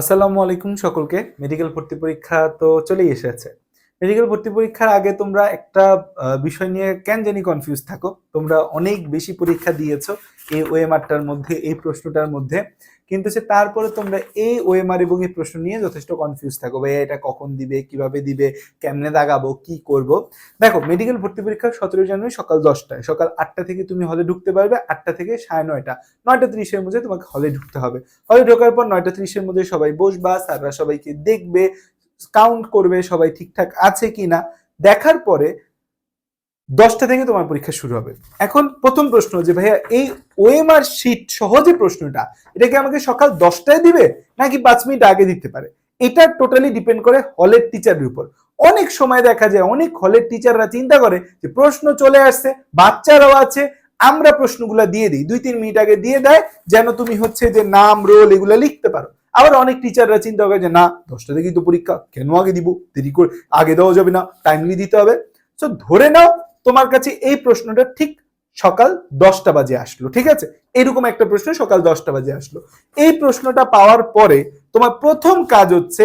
আসসালামু আলাইকুম সকলকে। মেডিকেল ভর্তি পরীক্ষা তো চলেই এসেছে। মেডিকেল ভর্তি পরীক্ষার আগে তোমরা একটা বিষয় নিয়ে কেন জানি কনফিউজ থাকো। তোমরা অনেক বেশি পরীক্ষা দিয়েছ এই ওয়েমারটার মধ্যে, এই প্রশ্নটার মধ্যে। কিন্তু সে তারপরে তোমরা এই ওএমআর এবং এই প্রশ্ন নিয়ে যথেষ্ট কনফিউজ থাকো। ভাই এটা কখন দিবে, কীভাবে দিবে, কেমনে দাগাবো, কি করব? দেখো মেডিকেল ভর্তি পরীক্ষা সতেরো জানুয়ারি সকাল দশটায়। সকাল আটটা থেকে তুমি হলে ঢুকতে পারবে, আটটা থেকে সাড়ে নয়টা। নয়টা ত্রিশের মধ্যে তোমাকে হলে ঢুকতে হবে। হলে ঢোকার পর নয়টা ত্রিশের মধ্যে সবাই বসবা, স্যাররা সবাইকে দেখবে কাউন্ট করবে সবাই ঠিকঠাক আছে কিনা। দেখার পরে দশটা থেকে তোমার পরীক্ষা শুরু হবে। এখন প্রথম প্রশ্ন যে, ভাইয়া, এই ওএমআর শিট সহজে প্রশ্নটা, এটা কি আমাকে সকাল দশটায় দিবে, নাকি পাঁচ মিনিট আগে দিতে পারে? এটা টোটালি ডিপেন্ড করে হলের টিচারের উপর। অনেক সময় দেখা যায়, অনেক হলের টিচাররা চিন্তা করে যে, প্রশ্ন চলে আসছে, বাচ্চারাও আছে, আমরা প্রশ্নগুলো দিয়ে দিই, দুই তিন মিনিট আগে দিয়ে দেয়, যেন তুমি হচ্ছে যে নাম রোল এগুলো লিখতে পারো। আবার অনেক টিচাররা চিন্তা করে যে, না, দশটা থেকেই তো পরীক্ষা, কেন আগে দিব? দেরি করে, আগে দেওয়া যাবে না টাইমলি দিতে হবে। তো ধরে নাও তোমার কাছে এই প্রশ্নটা ঠিক সকাল দশটা বাজে আসলো, ঠিক আছে? এরকম একটা প্রশ্ন সকাল দশটা বাজে আসলো। এই প্রশ্নটা পাওয়ার পরে তোমার প্রথম কাজ হচ্ছে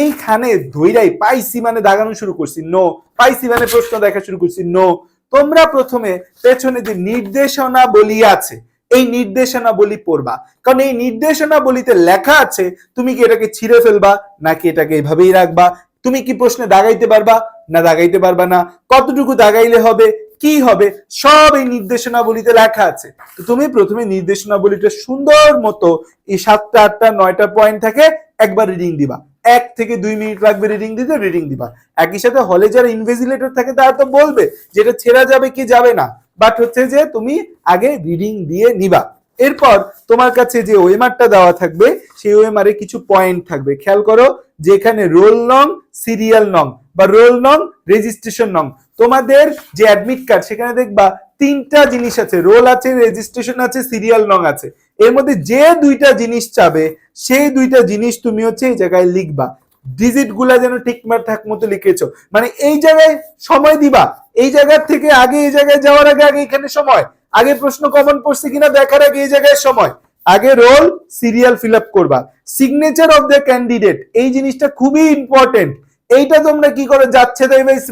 এইখানে ধৈরাই পাইসি মানে দাগানো শুরু করছি নো পাইসি মানে প্রশ্ন দেখা শুরু করছি নো তোমরা প্রথমে পেছনে যে নির্দেশনা বলি আছে, এই নির্দেশনা বলি পড়বা। কারণ এই নির্দেশনা বলিতে লেখা আছে, তুমি কি এটাকে ছিঁড়ে ফেলবা, নাকি এটাকে এইভাবেই রাখবা? তুমি কি প্রশ্নে দাগাইতে পারবা? না দাগাইতে পারবা না। কতটুকু দাগাইলে হবে, কি হবে, সব এই নির্দেশনাবলীতে লেখা আছে। তো তুমি প্রথমে নির্দেশনাবলীটা সুন্দর মতো এই সাতটা, আটটা, নয়টা পয়েন্ট থাকে একবার রিডিং দিবা। এক থেকে দুই মিনিট লাগবে রিডিং দিতে রিডিং দিবা। একই সাথে হলে যারা ইনভেজিলেটর থাকে, তারা তো বলবে, যেটা ছেড়া যাবে কি যাবে না। বাট হচ্ছে যে তুমি আগে রিডিং দিয়ে নিবা। এরপর তোমার কাছে যে ওয়েমারটা দেওয়া থাকবে, সেই ওয়েমারে কিছু পয়েন্ট থাকবে। খেয়াল করো, যেখানে রোল নং, সিরিয়াল নং বা রোল নং রেজিস্ট্রেশন নং। তোমাদের যে অ্যাডমিট কার্ড সেখানে দেখবা তিনটা জিনিস আছে। রোল আছে রেজিস্ট্রেশন আছে, সিরিয়াল নং আছে। এর মধ্যে যে দুইটা জিনিস চাবে, সেই দুইটা জিনিস তুমি হচ্ছে এই জায়গায় লিখবা। ডিজিটগুলা যেন ঠিকঠাক মতো লিখেছো। মানে এই জায়গায় সময় দিবা। এই জায়গার থেকে আগে এই জায়গায় যাওয়ার আগে আগে এখানে সময়। আগে প্রশ্ন কমন পড়ছে কিনা দেখার আগে এই জায়গায় সময়। আগে রোল সিরিয়াল ফিল আপ করবা। সিগনেচার অফ দ্য ক্যান্ডিডেট এই জিনিসটা খুবই ইম্পর্টেন্ট এইটা তোমরা কি করে, যাচ্ছে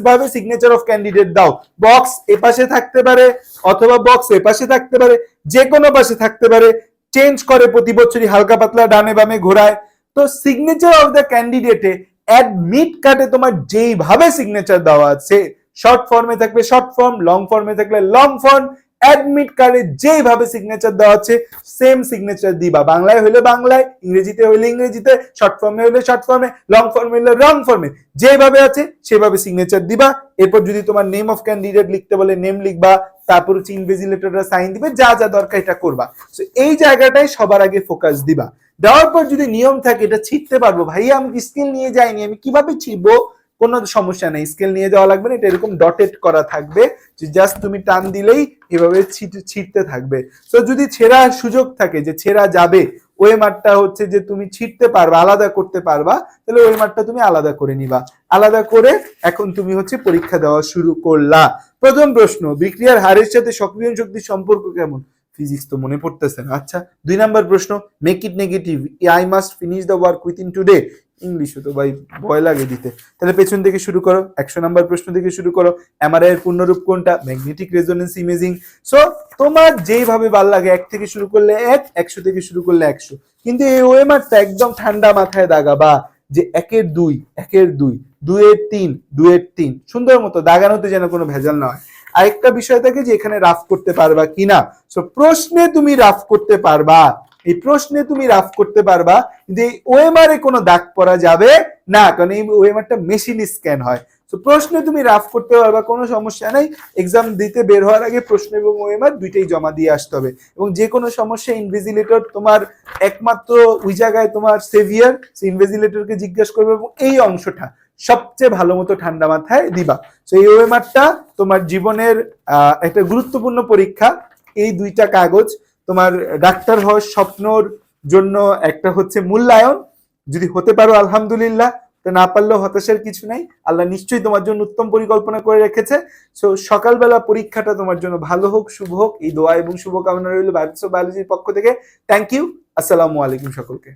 ভাবে সিগনেচার অফ ক্যান্ডিডেট দাও। বক্স এ পাশে থাকতে পারে, অথবা বক্স এ পাশে থাকতে পারে যে কোনো পাশে থাকতে পারে। চেঞ্জ করে প্রতি বছরই হালকা পাতলা ডানে বামে ঘোরায়। তো সিগনেচার অফ দ্য ক্যান্ডিডেটে অ্যাডমিট কার্ডে তোমার যেইভাবে সিগনেচার দেওয়া আছে শর্ট ফর্মে থাকবে শর্ট ফর্ম লং ফর্মে থাকলে লং ফর্ম অ্যাডমিট কার্ডে যেইভাবে সিগনেচার দেওয়া আছে সেম সিগনেচার দিবা। বাংলায় হলে বাংলায় ইংরেজিতে হলে ইংরেজিতে শর্ট ফর্মে হলে শর্ট ফর্মে লং ফর্মে হলে লং ফর্মে যেভাবে আছে সেভাবে সিগনেচার দিবা। এরপর যদি তোমার নেম অফ ক্যান্ডিডেট লিখতে বলে নেম লিখবা তারপর হচ্ছে ইনভেজিলেটররা সাইন দিবে যা যা দরকার এটা করবা। So, এই জায়গাটাই সবার আগে ফোকাস দিবা। দেওয়ার পর যদি নিয়ম থাকে এটা ছিটতে পারব ভাইয়া আমি স্কিল নিয়ে যাইনি আমি কীভাবে ছিড়বো কোনো সমস্যা নেই। স্কেল নিয়ে যাওয়া লাগবে না, এটা এরকম ডটেড করা থাকবে যে জাস্ট তুমি টান দিলেই এভাবে ছিট- ছিটতে থাকবে। তো যদি ছেঁড়ার সুযোগ থাকে যে ছেঁড়া যাবে, ওই মাঠটা হচ্ছে যে তুমি ছিটতে পারবা, আলাদা করতে পারবা, তাহলে ওই মাঠটা তুমি আলাদা করে নিবা। আলাদা করে এখন তুমি হচ্ছে পরীক্ষা দেওয়া শুরু করলা। প্রথম প্রশ্ন, বিক্রিয়ার হারের সাথে সক্রিয় শক্তির সম্পর্ক কেমন? ফিজিক্স তো মনে পড়তেছে না। আচ্ছা দুই নাম্বার প্রশ্ন make it negative I must finish the work within today ইংলিশও তো ভাই ভয় লাগে দিতে। তাহলে পেছন থেকে শুরু করো, একশো নাম্বার প্রশ্ন থেকে শুরু করো এমআরআই এর পূর্ণরূপ কোনটা? ম্যাগনেটিক রেজোনেন্স ইমেজিং সো তোমার যেভাবে ভালো লাগে, এক থেকে শুরু করলে এক, একশো থেকে শুরু করলে একশো। কিন্তু এই ওয়েমারটা একদম ঠান্ডা মাথায় দাগাবা যে একের দুই একের দুই দুয়ের তিন দুয়ের তিন, সুন্দর মতো দাগানোতে যেন কোনো ভেজাল না হয়। আরেকটা বিষয় থাকে যে এখানে রাফ করতে পারবা কিনা। সো প্রশ্নে তুমি রাফ করতে পারবা। এই প্রশ্নে তুমি রাফ করতে পারবা যে ওএমআর এ কোনো দাগ পড়া যাবে না, কারণ এই ওএমআরটা মেশিন স্ক্যান হয়। তো প্রশ্নে তুমি রাফ করতে পারবা, কোনো সমস্যা নেই। এক্সাম দিতে বের হওয়ার আগে প্রশ্ন এবং ওএমআর দুইটাই জমা দিয়ে আসতে হবে। এবং যে কোনো সমস্যা ইনভিজিলেটর তোমার একমাত্র ওই জায়গায় তোমার সেভিয়ার ইনভিজিলেটরকে জিজ্ঞাসা করবে এবং এই অংশটা সবচেয়ে ভালো মতো ঠান্ডা মাথায় দিবা। তো এই ওএমআরটা তোমার জীবনের একটা গুরুত্বপূর্ণ পরীক্ষা। এই দুইটা কাগজ তোমার ডাক্তার হওয়ার স্বপ্নর জন্য একটা হচ্ছে মূল্যায়ন। যদি হতে পারো, আলহামদুলিল্লাহ, তো না পারলেও হতাশার কিছু নাই। আল্লাহ নিশ্চয়ই তোমার জন্য উত্তম পরিকল্পনা করে রেখেছে। সো সকালবেলা পরীক্ষাটা তোমার জন্য ভালো হোক, শুভ হোক। এই দোয়া এবং শুভকামনা রইল বায়োলজির পক্ষ থেকে। থ্যাংক ইউ আসসালামু আলাইকুম সকলকে।